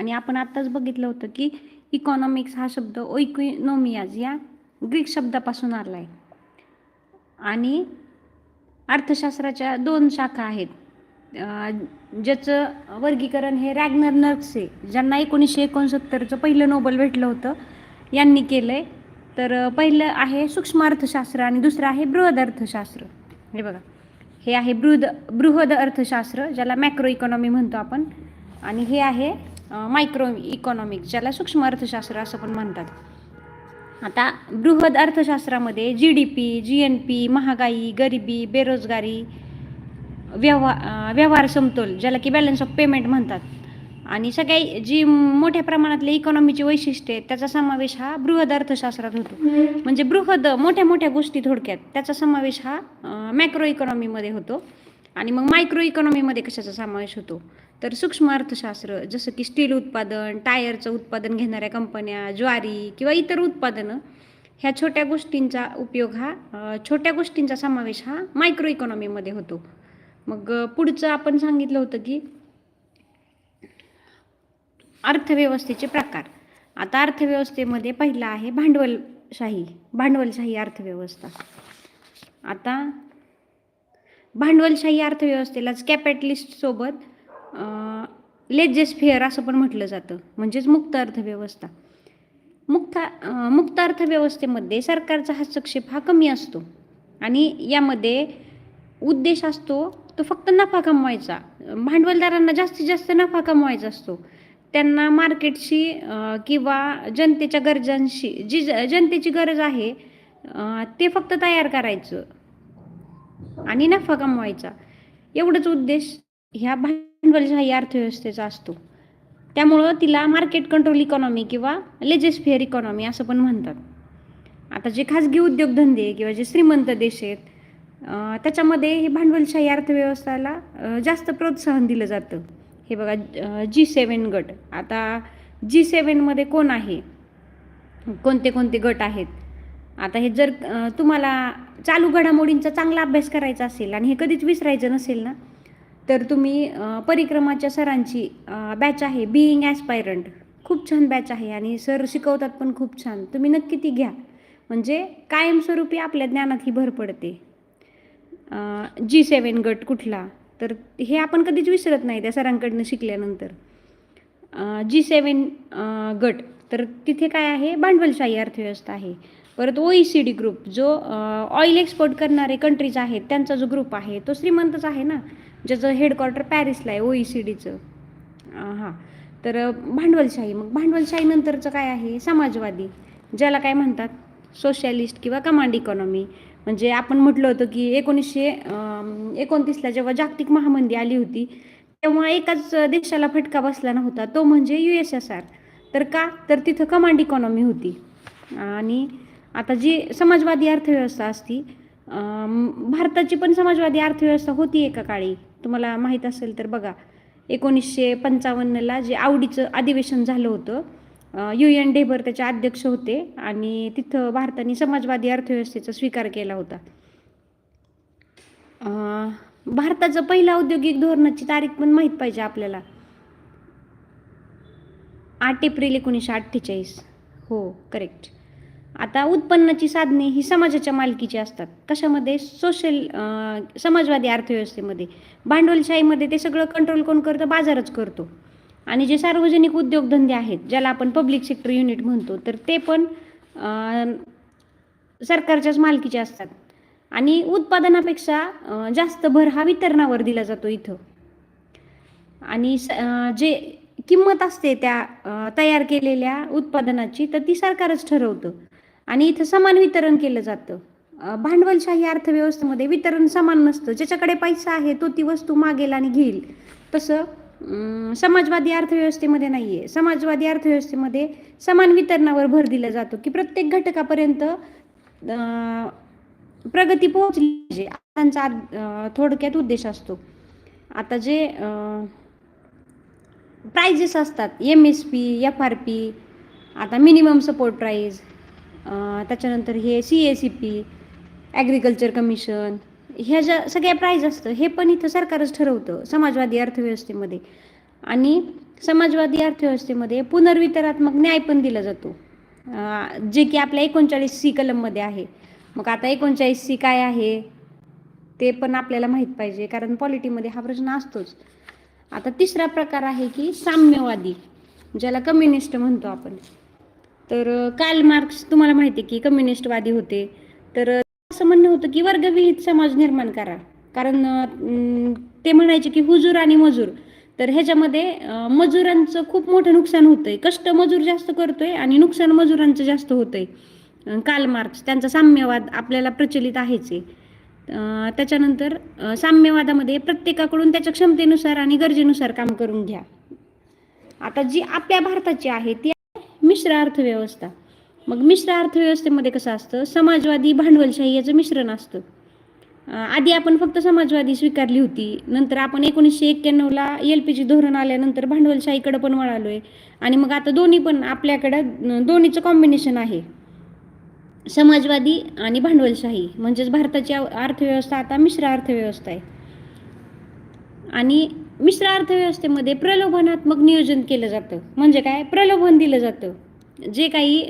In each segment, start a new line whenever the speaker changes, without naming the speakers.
आणि आपण आत्ताच बघितलं होतं की इकॉनॉमिक्स हा शब्द ओइकोनॉमियाज या ग्रीक शब्दापासून आला आहे आणि अर्थशास्त्राच्या दोन शाखा आहेत. ज्याचं वर्गीकरण हे रॅग्नर नर्क्से ज्यांना एकोणीसशे एकोणसत्तरचं पहिलं नोबल भेटलं होतं यांनी केलं आहे तर पहिलं आहे सूक्ष्म अर्थशास्त्र आणि दुसरं आहे बृहद अर्थशास्त्र. हे बघा. हे आहे बृहद बृहद अर्थशास्त्र ज्याला मॅक्रो इकॉनॉमी म्हणतो आपण. आणि हे आहे मायक्रो इकॉनॉमिक्स ज्याला सूक्ष्म अर्थशास्त्र असं पण म्हणतात. आता बृहद अर्थशास्त्रामध्ये G D P G N P महागाई गरिबी बेरोजगारी व्यवहार व्यवहार समतोल ज्याला की बॅलन्स ऑफ पेमेंट म्हणतात. आणि सगळ्या जी मोठ्या प्रमाणातले इकॉनॉमीची वैशिष्ट्ये आहेत त्याचा समावेश हा बृहद अर्थशास्त्रात होतो. म्हणजे बृहद मोठ्या मोठ्या गोष्टी थोडक्यात त्याचा समावेश हा मॅक्रो इकॉनॉमीमध्ये होतो. आणि मग मायक्रो इकॉनॉमीमध्ये कशाचा समावेश होतो? तर सूक्ष्म अर्थशास्त्र जसं की स्टील उत्पादन टायरचं उत्पादन घेणाऱ्या कंपन्या ज्वारी किंवा इतर उत्पादनं ह्या छोट्या गोष्टींचा उपयोग हा छोट्या गोष्टींचा समावेश हा मायक्रो इकॉनॉमीमध्ये होतो. मग पुढचं आपण सांगितलं होतं की अर्थव्यवस्थेचे प्रकार. आता अर्थव्यवस्थेमध्ये पहिला आहे भांडवलशाही. भांडवलशाही अर्थव्यवस्था. आता भांडवलशाही अर्थव्यवस्थेलाच कॅपिटलिस्टसोबत लेजेस फेअर असं पण म्हटलं जातं. म्हणजेच मुक्त अर्थव्यवस्था. मुक्त मुक्त अर्थव्यवस्थेमध्ये सरकारचा हस्तक्षेप हा कमी असतो. आणि यामध्ये उद्देश असतो तो फक्त नफा कमवायचा. भांडवलदारांना जास्तीत जास्त नफा कमवायचा असतो. त्यांना मार्केटशी किंवा जनतेच्या गरजांशी जी ज- जनतेची गरज आहे ते फक्त तयार करायचं. आणि नफा कमवायचा. एवढंच उद्देश ह्या भांडवलशाही अर्थव्यवस्थेचा असतो. त्यामुळं तिला मार्केट कंट्रोल इकॉनॉमी किंवा लेजेस इकॉनॉमी असं पण म्हणतात. आता जे खाजगी उद्योगधंदे किंवा जे श्रीमंत देश आहेत त्याच्यामध्ये हे भांडवलशाही अर्थव्यवस्थेला जास्त प्रोत्साहन दिलं जातं. हे बघा जी सेवन गट. आता जी सेवनमध्ये कोण आहे? कोणते कोणते गट आहेत? आता हे जर तुम्हाला चालू घडामोडींचा चांगला अभ्यास करायचा असेल आणि हे कधीच विसरायचं नसेल ना तर तुम्ही परिक्रमाच्या सरांची बॅच आहे बिईंग ॲस्पायरंट खूप छान बॅच आहे आणि सर शिकवतात पण खूप छान. तुम्ही नक्की ती घ्या. म्हणजे कायमस्वरूपी आपल्या ज्ञानात ही भर पडते. जी सेवन गट कुठला? तर हे आपण कधीच विसरत नाही त्या सरांकडनं शिकल्यानंतर. जी सेवन गट. तर तिथे काय आहे? भांडवलशाही अर्थव्यवस्था आहे. परत O E C D group जो ऑइल एक्सपोर्ट करणारे कंट्रीज आहेत त्यांचा जो ग्रुप आहे तो श्रीमंतच आहे ना? ज्याचं हेडक्वार्टर पॅरिसला आहे ओ ई सी डीचं हां. तर भांडवलशाही मग भांडवलशाही नंतरचं काय आहे? समाजवादी ज्याला काय म्हणतात? सोशलिस्ट किंवा कमांड इकॉनॉमी म्हणजे आपण म्हटलं होतं की एकोणीसशे एकोणतीसला जेव्हा जागतिक महामंदी आली होती तेव्हा एकाच देशाला फटका बसला नव्हता. तो म्हणजे यू एस एस आर तर का? तर तिथं कमांड इकॉनॉमी होती. आणि आता जी समाजवादी अर्थव्यवस्था असती भारताची पण समाजवादी अर्थव्यवस्था होती एका काळी. तुम्हाला माहीत असेल तर बघा एकोणीसशे पंचावन्नला जे आवडीचं अधिवेशन झालं होतं यू एन डेबर त्याचे अध्यक्ष होते आणि तिथं भारताने समाजवादी अर्थव्यवस्थेचा स्वीकार केला होता. भारताचं पहिलं औद्योगिक धोरणाची तारीख पण माहीत पाहिजे आपल्याला. आठ एप्रिल एकोणीसशे अठ्ठेचाळीस. हो करेक्ट आता उत्पन्नाची साधने ही समाजाच्या मालकीची असतात. कशामध्ये? सोशल समाजवादी अर्थव्यवस्थेमध्ये. भांडवलशाहीमध्ये ते सगळं कंट्रोल कोण करतं? बाजारच करतो. आणि जे सार्वजनिक उद्योगधंदे आहेत ज्याला आपण पब्लिक सेक्टर युनिट म्हणतो तर ते पण सरकारच्याच मालकीचे असतात. आणि उत्पादनापेक्षा जास्त भर हा वितरणावर दिला जातो इथं. आणि स- जे किंमत असते त्या तयार केलेल्या उत्पादनाची तर ती सरकारच ठरवतं. आणि इथं समान वितरण केलं जातं. भांडवलशाही अर्थव्यवस्थेमध्ये वितरण समान नसतं. ज्याच्याकडे पैसा आहे तो ती वस्तू मागेल आणि घेईल. तसं समाजवादी अर्थव्यवस्थेमध्ये नाही आहे समाजवादी अर्थव्यवस्थेमध्ये समान वितरणावर भर दिला जातो की प्रत्येक घटकापर्यंत प्रगती पोहोचली पाहिजे. त्यांचा थोडक्यात उद्देश असतो. आता जे प्राइजेस असतात M S P F R P आता मिनिमम सपोर्ट प्राईज त्याच्यानंतर हे C A C P agriculture commission ह्या ज्या सगळ्या प्राईज असतं हे पण इथं सरकारच ठरवतं समाजवादी अर्थव्यवस्थेमध्ये. आणि समाजवादी अर्थव्यवस्थेमध्ये पुनर्वितरात्मक न्याय पण दिला जातो. जे की आपल्या एकोणचाळीस सी कलममध्ये आहे. मग आता एकोणचाळीस सी काय आहे? ते पण आपल्याला माहीत पाहिजे कारण पॉलिटीमध्ये हा प्रश्न असतोच. आता तिसरा प्रकार आहे की साम्यवादी ज्याला कम्युनिस्ट म्हणतो आपण. तर काल मार्क्स तुम्हाला माहिती आहे की कम्युनिस्टवादी होते. तर असं म्हणणं होतं की वर्गविहित समाज निर्माण करा. कारण ते म्हणायचे की हुजूर आणि मजूर. तर ह्याच्यामध्ये मजुरांचं खूप मोठं नुकसान होतंय. कष्ट मजूर जास्त करतोय आणि नुकसान मजुरांचं जास्त होतंय. काल मार्क्स. त्यांचा साम्यवाद आपल्याला प्रचलित आहेच आहे. त्याच्यानंतर साम्यवादामध्ये प्रत्येकाकडून त्याच्या क्षमतेनुसार आणि गरजेनुसार काम करून घ्या. आता जी आपल्या भारताची आहे ती मिश्र अर्थव्यवस्था. मग मिश्र अर्थव्यवस्थेमध्ये कसं असतं? समाजवादी भांडवलशाही याचं मिश्रण असतं. आधी आपण फक्त समाजवादी स्वीकारली होती. नंतर आपण एकोणीसशे एक्क्याण्णवला एल पी जी धोरण आल्यानंतर भांडवलशाहीकडे पण वळालोय. आणि मग आता दोन्ही पण आपल्याकडं दोन्हीचं कॉम्बिनेशन आहे. समाजवादी आणि भांडवलशाही. म्हणजेच भारताची अर्थव्यवस्था आता मिश्र अर्थव्यवस्था आहे. आणि मिश्र अर्थव्यवस्थेमध्ये प्रलोभनात्मक नियोजन केलं जातं. म्हणजे काय? प्रलोभन दिलं जातं. जे काही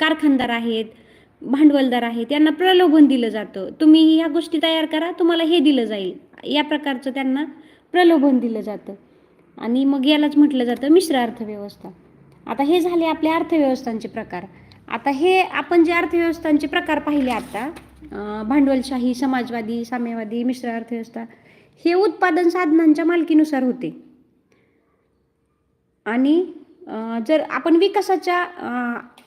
कारखानदार आहेत भांडवलदार आहेत यांना प्रलोभन दिलं जातं. तुम्ही ह्या गोष्टी तयार करा तुम्हाला हे दिलं जाईल. या प्रकारचं त्यांना प्रलोभन दिलं जातं. आणि मग यालाच म्हटलं जातं मिश्र अर्थव्यवस्था. आता हे झाले आपल्या अर्थव्यवस्थांचे प्रकार. आता हे आपण जे अर्थव्यवस्थांचे प्रकार पाहिले आता भांडवलशाही समाजवादी साम्यवादी मिश्र अर्थव्यवस्था हे उत्पादन साधनांच्या मालकीनुसार होते. आणि जर आपण विकासाच्या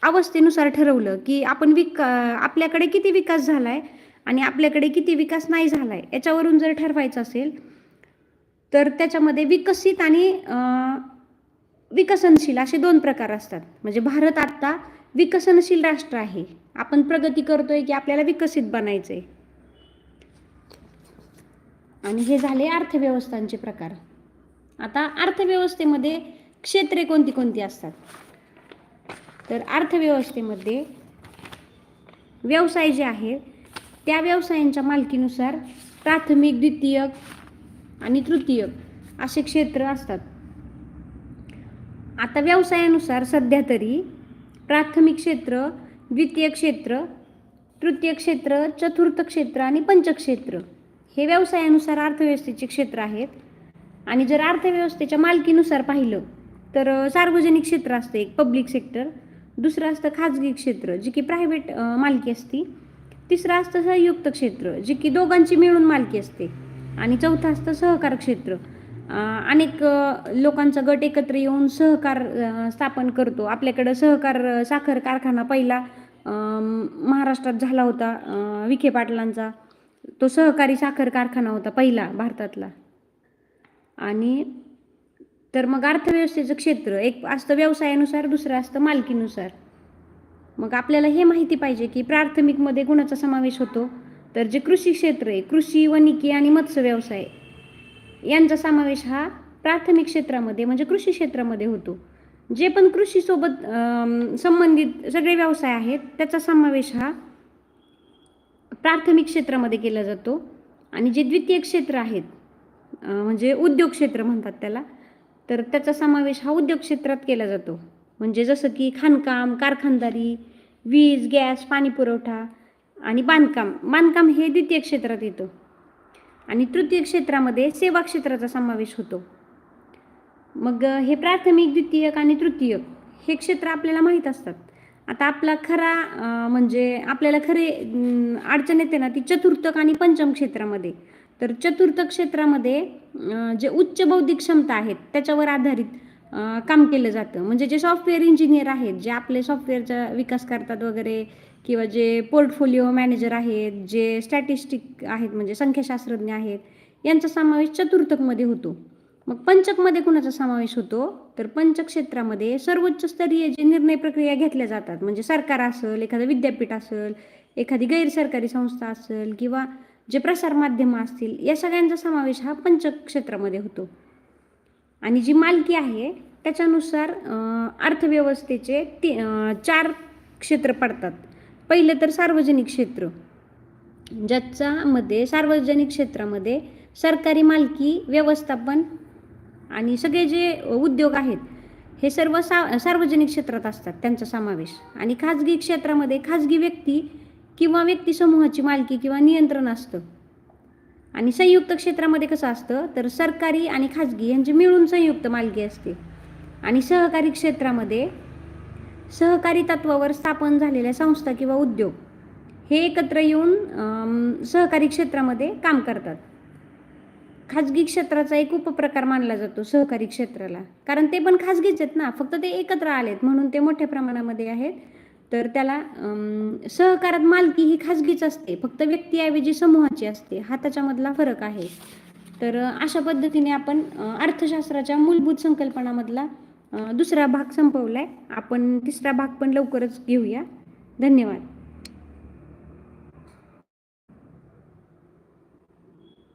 अवस्थेनुसार ठरवलं की आपण विक आपल्याकडे किती विकास झाला आहे आणि आपल्याकडे किती विकास नाही झाला आहे याच्यावरून जर ठरवायचं असेल तर त्याच्यामध्ये विकसित आणि विकसनशील असे दोन प्रकार असतात. म्हणजे भारत आत्ता विकसनशील राष्ट्र आहे. आपण प्रगती करतोय की आपल्याला विकसित बनायचं आहे आणि हे झाले अर्थव्यवस्थांचे प्रकार. आता अर्थव्यवस्थेमध्ये क्षेत्रे कोणती कोणती असतात? तर अर्थव्यवस्थेमध्ये व्यवसाय जे आहेत त्या व्यवसायांच्या मालकीनुसार प्राथमिक द्वितीयक आणि तृतीयक असे क्षेत्र असतात. आता व्यवसायानुसार सध्या तरी प्राथमिक क्षेत्र द्वितीय क्षेत्र तृतीय क्षेत्र चतुर्थ क्षेत्र आणि पंचक्षेत्र हे व्यवसायानुसार अर्थव्यवस्थेचे क्षेत्र आहेत. आणि जर अर्थव्यवस्थेच्या मालकीनुसार पाहिलं तर सार्वजनिक क्षेत्र असतं एक पब्लिक सेक्टर दुसरं असतं खाजगी क्षेत्र जी की प्रायव्हेट मालकी असती. तिसरं असतं संयुक्त क्षेत्र जी की दोघांची मिळून मालकी असते. आणि चौथं असतं सहकार क्षेत्र. अनेक लोकांचा गट एकत्र येऊन सहकार स्थापन करतो. आपल्याकडं सहकार साखर कारखाना पहिला महाराष्ट्रात झाला होता विखे पाटलांचा. तो सहकारी साखर कारखाना होता पहिला भारतातला. आणि तर मग अर्थव्यवस्थेचं क्षेत्र एक असतं व्यवसायानुसार दुसरं असतं मालकीनुसार. मग आपल्याला हे माहिती पाहिजे की प्राथमिकमध्ये गुणाचा समावेश होतो? तर जे कृषी क्षेत्र आहे कृषी वनिकी आणि मत्स्य व्यवसाय यांचा समावेश हा प्राथमिक क्षेत्रामध्ये म्हणजे कृषी क्षेत्रामध्ये होतो. जे पण कृषीसोबत संबंधित सगळे व्यवसाय आहेत त्याचा समावेश हा प्राथमिक क्षेत्रामध्ये केला जातो. आणि जे द्वितीय क्षेत्र आहेत म्हणजे उद्योग क्षेत्र म्हणतात त्याला तर त्याचा समावेश हा उद्योग क्षेत्रात केला जातो. म्हणजे जसं की खाणकाम कारखानदारी वीज गॅस पाणी पुरवठा आणि बांधकाम. बांधकाम हे द्वितीय क्षेत्रात येतं. आणि तृतीय क्षेत्रामध्ये सेवा क्षेत्राचा समावेश होतो. मग हे प्राथमिक द्वितीयक आणि तृतीयक हे क्षेत्र आपल्याला माहीत असतात. आता आपला खरा म्हणजे आपल्याला खरे अडचण येते ना ती चतुर्थक आणि पंचम क्षेत्रामध्ये. तर चतुर्थक क्षेत्रामध्ये जे उच्च बौद्धिक क्षमता आहेत त्याच्यावर आधारित काम केलं जातं. म्हणजे जे सॉफ्टवेअर इंजिनियर आहेत जे आपले सॉफ्टवेअरचा विकास करतात वगैरे किंवा जे पोर्टफोलिओ मॅनेजर आहेत जे स्टॅटिस्टिक आहेत म्हणजे संख्याशास्त्रज्ञ आहेत यांचा समावेश चतुर्थकमध्ये होतो. मग पंचकमध्ये कुणाचा समावेश होतो? तर पंचक क्षेत्रामध्ये सर्वोच्च स्तरीय जे निर्णय प्रक्रिया घेतल्या जातात म्हणजे सरकार असेल एखादं विद्यापीठ असेल एखादी गैरसरकारी संस्था असेल किंवा जे प्रसारमाध्यमं असतील या सगळ्यांचा समावेश हा पंचक क्षेत्रामध्ये होतो. आणि जी मालकी आहे त्याच्यानुसार अर्थव्यवस्थेचे ती चार क्षेत्र पडतात. पहिलं तर सार्वजनिक क्षेत्र ज्याच्यामध्ये सार्वजनिक क्षेत्रामध्ये सरकारी मालकी व्यवस्थापन आणि सगळे जे उद्योग आहेत हे सर्व सा सार्वजनिक क्षेत्रात असतात त्यांचा समावेश. आणि खाजगी क्षेत्रामध्ये खाजगी व्यक्ती किंवा व्यक्ती समूहाची मालकी किंवा नियंत्रण असतं. आणि संयुक्त क्षेत्रामध्ये कसं असतं तर सरकारी आणि खाजगी यांची मिळून संयुक्त मालकी असते. आणि सहकारी क्षेत्रामध्ये सहकारी तत्वावर स्थापन झालेल्या संस्था किंवा उद्योग हे एकत्र येऊन सहकारी क्षेत्रामध्ये काम करतात. खाजगी क्षेत्राचा एक उपप्रकार मानला जातो सहकारी क्षेत्राला. कारण ते पण खाजगीच आहेत ना. फक्त ते एकत्र आलेत म्हणून ते मोठ्या प्रमाणामध्ये आहेत. तर त्याला सहकारात मालकी ही खाजगीच असते. फक्त व्यक्तीऐवजी समूहाची असते. हा त्याच्यामधला फरक आहे. तर अशा पद्धतीने आपण अर्थशास्त्राच्या मूलभूत संकल्पनामधला दुसरा भाग संपवलाय. आपण तिसरा भाग पण लवकरच घेऊया. धन्यवाद.